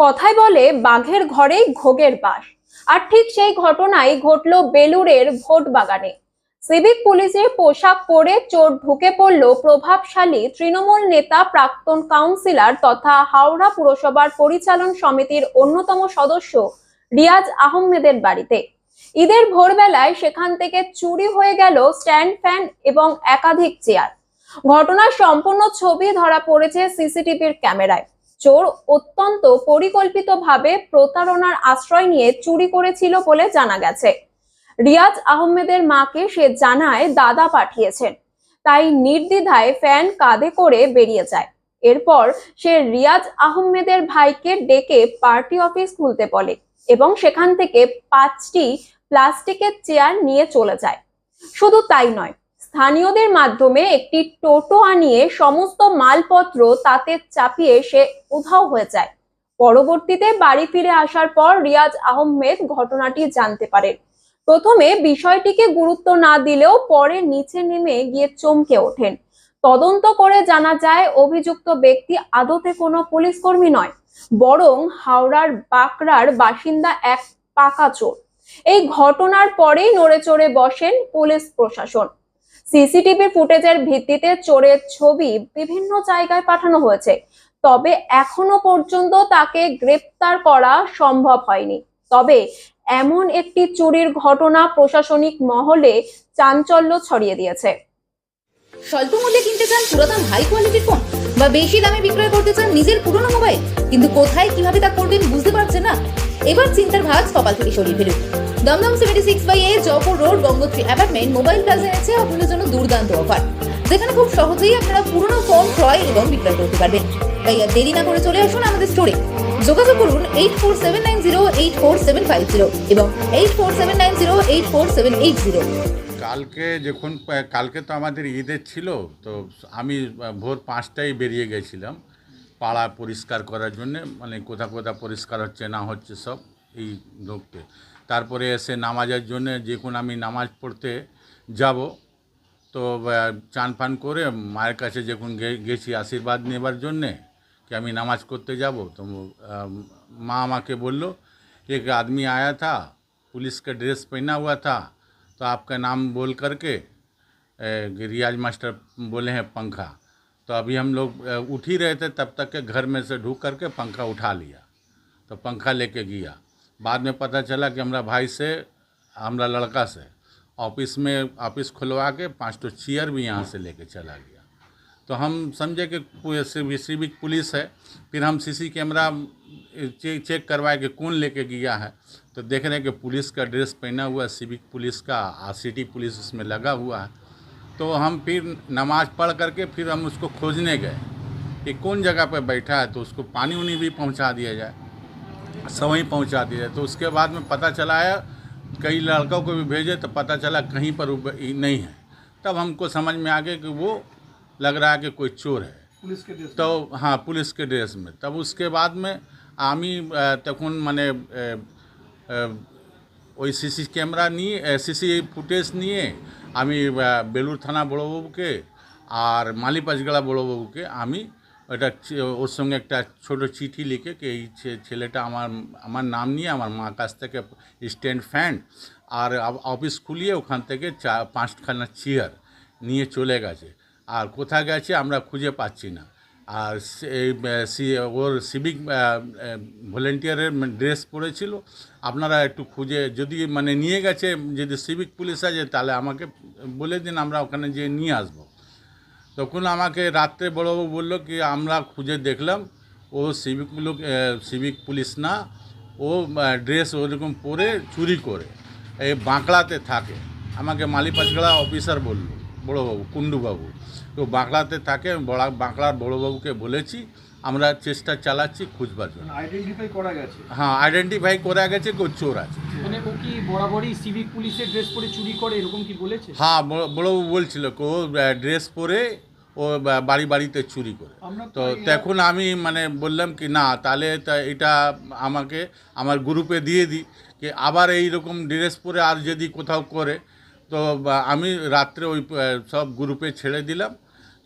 কথায় বলে বাঘের ঘরেই ঘোগের বাস। আর ঠিক সেই ঘটনাই ঘটলো বেলুরের ভোট বাগানে সিভিক পুলিশের পোশাক পরে চোর ঢুকে পড়ল প্রভাবশালী তৃণমূল নেতা, প্রাক্তন কাউন্সিলর তথা হাওড়া পুরসভার পরিচালন সমিতির অন্যতম সদস্য রিয়াজ আহমেদের বাড়িতে। ঈদের ভোরবেলায় সেখান থেকে চুরি হয়ে গেল স্ট্যান্ড ফ্যান এবং একাধিক চেয়ার। ঘটনার সম্পূর্ণ ছবি ধরা পড়েছে সিসিটিভির ক্যামেরায়। চোর অত্যন্ত পরিকল্পিতভাবে প্রতারণার আশ্রয় নিয়ে চুরি করেছিল বলে জানা গেছে। রিয়াজ আহমেদের মাকে সে জানায় দাদা পাঠিয়েছেন। তাই নির্দ্বিধায় ফ্যান কাঁধে করে বেরিয়ে যায়। এরপর সে রিয়াজ আহমেদের ভাইকে ডেকে পার্টি অফিস খুলতে বলে এবং সেখান থেকে পাঁচটি প্লাস্টিকের চেয়ার নিয়ে চলে যায়। শুধু তাই নয় স্থানীয়দের মাধ্যমে একটি টোটো আনিয়ে সমস্ত মালপত্র তাতে চাপিয়ে সে উধাও হয়ে যায়। পরবর্তীতে বাড়ি ফিরে আসার পর রিয়াজ আহমেদ ঘটনাটি জানতে পারেন প্রথমে বিষয়টিকে গুরুত্ব না দিলেও পরে নিচে নেমে গিয়ে চমকে ওঠেন। তদন্ত করে জানা যায়, অভিযুক্ত ব্যক্তি আদতে কোনো পুলিশ কর্মী নয়, বরং হাওড়ার বাঁকড়ার বাসিন্দা এক পাকা চোর। এই ঘটনার পরেই নড়ে চড়ে বসেন পুলিশ প্রশাসন। সিসিটিভি ফুটেজের ভিত্তিতে চোরের ছবি বিভিন্ন জায়গায় পাঠানো হয়েছে। তবে এখনও পর্যন্ত তাকে গ্রেপ্তার করা সম্ভব হয়নি। তবে এমন একটি চুরির ঘটনা প্রশাসনিক মহলে চাঞ্চল্য ছড়িয়ে দিয়েছে। স্বল্প মূল্যে কিনতে চান পুরাতন হাই কোয়ালিটির ফোন বা বেশি দামে বিক্রয় করতে চান নিজের পুরনো মোবাইল কিন্তু কোথায় কীভাবে তা করবেন বুঝতে পারছেন না? এবার চিন্তার ভাঁজ কপাল থেকে সরিয়ে ফেলুন। Dumdum seventy six by A Jaipur road Gangotri apartment mobile plaza এনেছে আপনাদের জন্য দুর্দান্ত অফার যেখানে খুব সহজেই আপনারা পুরনো ফোন ক্রয় এবং বিক্রয় করতে পারবেন। তাই আর দেরি না করে চলে আসুন আমাদের স্টোরে যোগাযোগ করুন eight four seven nine zero eight four seven five zero এবং eight four seven nine zero eight four seven eight zero কালকে যখন কালকে তো আমাদের ঈদের ছিল, তো আমি ভোর পাঁচটায় বেরিয়ে গেছিলাম, পাড়া পরিষ্কার করার জন্যে মানে কোথা কোথা পরিষ্কার হচ্ছে না হচ্ছে সব। এই লোককে তারপরে এসে নামাজের জন্য যখন আমি নামাজ পড়তে যাব তো আহ, চান ফান করে মায়ের কাছে যখন গে- গেছি আশীর্বাদ নেবার জন্যে कि আমি নামাজ করতে যাব তো আহ, মা আমাকে বলল एक आदमी आया था पुलिस का ड्रेस पहना हुआ था तो आपका नाम बोल करके ए, रियाज मास्टर बोले हैं पंखा तो अभी हम लोग अ, उठ ही रहे थे तब तक के घर में से ढूक करके पंखा उठा लिया तो पंखा लेके गया बाद में पता चला कि हमारा भाई से हमारा लड़का से ऑफ़िस में ऑफ़िस खुलवा के पाँच तो चेयर भी यहाँ से लेके चला गया। तो हम समझे कि सिविक पुलिस है फिर हम सीसी कैमरा चेक करवाए कि कौन लेके गया है। तो देख रहे हैं कि पुलिस का ड्रेस पहना हुआ है, सिविक पुलिस का और सिटी पुलिस उसमें लगा हुआ है। तो हम फिर नमाज़ पढ़ करके फिर हम उसको खोजने गए कि कौन जगह पर बैठा है तो उसको पानी उनी भी पहुँचा दिया जाए। सवहीं पहुंचा दिया जाए तो उसके बाद में पता चला है कई लड़कों को भी भेजे तो पता चला कहीं पर वो ब- नहीं है तब हमको समझ में आ गया कि वो लग रहा है कि कोई चोर है পুলিশ কে ড্রেস তো হ্যাঁ পুলিশকে ড্রেস में तब उसके बाद में আমি আহ, তখন মানে আহ, আহ, ওই সিসি ক্যামেরা নিয়ে সিসি ফুটেজ নিয়ে আমি আহ, বেলুর থানা বড়োবাবুকে আর মালিপাঁচগড়া বড়োবাবুকে আমি ওটা ওর সঙ্গে একটা ছোট চিঠি লিখে কি এই ছেলেটা আমার আমার নাম নিয়ে আমার মা কাছ থেকে স্ট্যান্ড ফ্যান আর অফিস খুলিয়ে ওখান থেকে চা, পাঁচখানা চেয়ার নিয়ে চলে গেছে। আর কোথায় গেছে আমরা খুঁজে পাচ্ছি না। আর এই ওর সিভিক ভলেন্টিয়ারের ড্রেস পরেছিল। আপনারা একটু খুঁজে, যদি মানে নিয়ে গেছে, যদি সিভিক পুলিশ আছে তাহলে আমাকে বলে দিন, আমরা ওখানে যেয়ে নিয়ে আসব। তখন আমাকে রাত্রে বড়বাবু বলল কি আমরা খুঁজে দেখলাম ও সিভিক লোক সিভিক পুলিশ না ও ড্রেস ওরকম পরে চুরি করে এই বাঁকড়াতে থাকে। আমাকে মালিপাঁচগড়া অফিসার বলল বড়োবাবু কুণ্ডুবাবু তো বাঁকড়াতে থাকে বড় বাঁকড়ার বড়োবাবুকে বলেছি আমরা চেষ্টা চালাচ্ছি খুঁজবার জন্য। আইডেন্টিফাই করা গেছে? হ্যাঁ আইডেন্টিফাই করা গেছে কেউ চোর আছে। মানে ও কি বরাবরই সিভিক পুলিশের ড্রেস পরে চুরি করে এরকম কি বলেছে? হ্যাঁ বড়- বড়বাবু বলছিল কি ও ড্রেস পরে ও বাড়ি বাড়িতে চুরি করে। তো তখন আমি মানে বললাম কি না তাহলে তা এটা আমাকে আমার গ্রুপে দিয়ে দিই কি আবার এই রকম ড্রেস পরে আর যদি কোথাও করে তো আমি রাত্রে ওই সব গ্রুপে ছেড়ে দিলাম।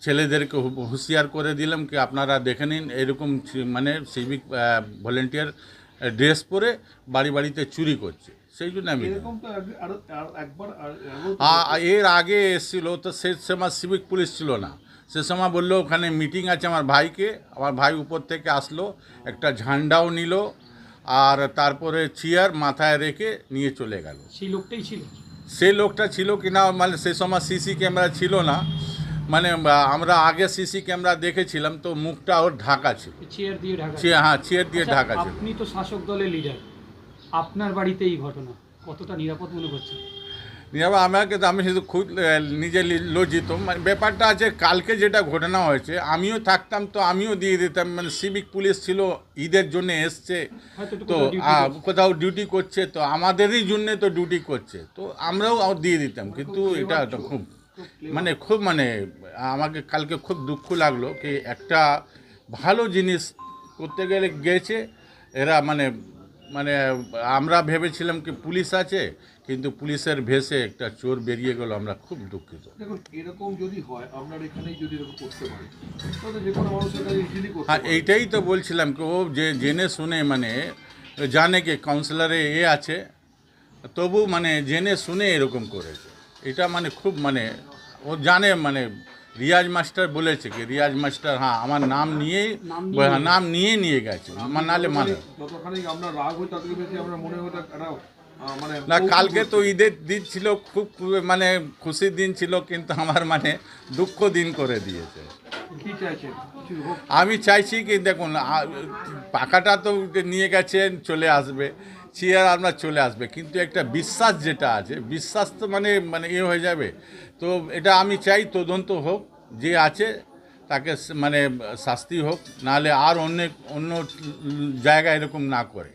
ছেলেদেরকে হুঁশিয়ার করে দিলাম কি আপনারা দেখে নিন এরকম মানে সিভিক ভলেন্টিয়ার ড্রেস পরে বাড়ি বাড়িতে চুরি করছে। সেই জন্য আমি এর আগে এসেছিল তো সে সময় সিভিক পুলিশ ছিল না। সে সময় বলল ওখানে মিটিং আছে আমার ভাইকে। আমার ভাই উপর থেকে আসলো একটা ঝান্ডাও নিল আর তারপরে চেয়ার মাথায় রেখে নিয়ে চলে গেল। সেই লোকটাই ছিল? সে লোকটা ছিল কিনা মানে সে সময় সিসি ক্যামেরা ছিল না। মানে আমরা আগে সিসি ক্যামেরা দেখেছিলাম তো মুখটা ওর ঢাকা ছিল। চেয়ার দিয়ে ঢাকা হ্যাঁ চেয়ার দিয়ে আচ্ছা, ঢাকা ছিল। আপনি তো শাসক দলের লিডার আপনার বাড়িতে এই ঘটনা কতটা নিরাপদ মনে করছেন? আমাকে তো আমি শুধু খুব নিজে লজ্জিত। মানে ব্যাপারটা আছে কালকে যেটা ঘটনা হয়েছে আমিও থাকতাম তো আমিও দিয়ে দিতাম। মানে সিভিক পুলিশ ছিল ঈদের জন্য এসছে। তো কোথাও ডিউটি করছে। তো আমাদেরই জন্যে তো ডিউটি করছে। তো আমরাও দিয়ে দিতাম। কিন্তু এটা খুব মানে খুব মানে আমাকে কালকে খুব দুঃখ লাগল কি একটা ভালো জিনিস করতে গেলে গেছে। এরা মানে মানে আমরা ভেবেছিলাম কি পুলিশ আছে কিন্তু পুলিশের ভেসে একটা চোর বেরিয়ে গেল আমরা খুব দুঃখিত। দেখুন এরকম যদি হয় আপনার এখানেই যদি এরকম করতে পারে তাহলে যে কোনো মানুষের কাছে ইজিলি হ্যাঁ এইটাই তো বলছিলাম কি ও যে জেনে শুনে মানে জানে কি কাউন্সিলরে এ আছে তবু মানে জেনে শুনে এরকম করেছে। এটা মানে খুব মানে ও জানে মানে রিয়াজ মাস্টার বলেছে কি রিয়াজ মাস্টার হ্যাঁ আমার নাম নিয়েই নাম নিয়ে হ্যাঁ, নাম নিয়ে নিয়ে গেছে আমার নালে মানে। যতখানি আমরা রাগ হই ততই আমরা মনে মানে না কালকে তো ঈদের দিন ছিল খুব মানে খুশির দিন ছিল কিন্তু আমার মানে দুঃখ দিন করে দিয়েছে। আমি চাইছি কি দেখুন পাকাটা তো নিয়ে গেছেন চলে আসবে চেয়ার আপনার চলে আসবে কিন্তু একটা বিশ্বাস যেটা আছে বিশ্বাস তো মানে মানে ইয়ে হয়ে যাবে। তো এটা আমি চাই তদন্ত হোক যে আছে তাকে মানে শাস্তি হোক নাহলে আর অন্য অন্য জায়গায় এরকম না করে।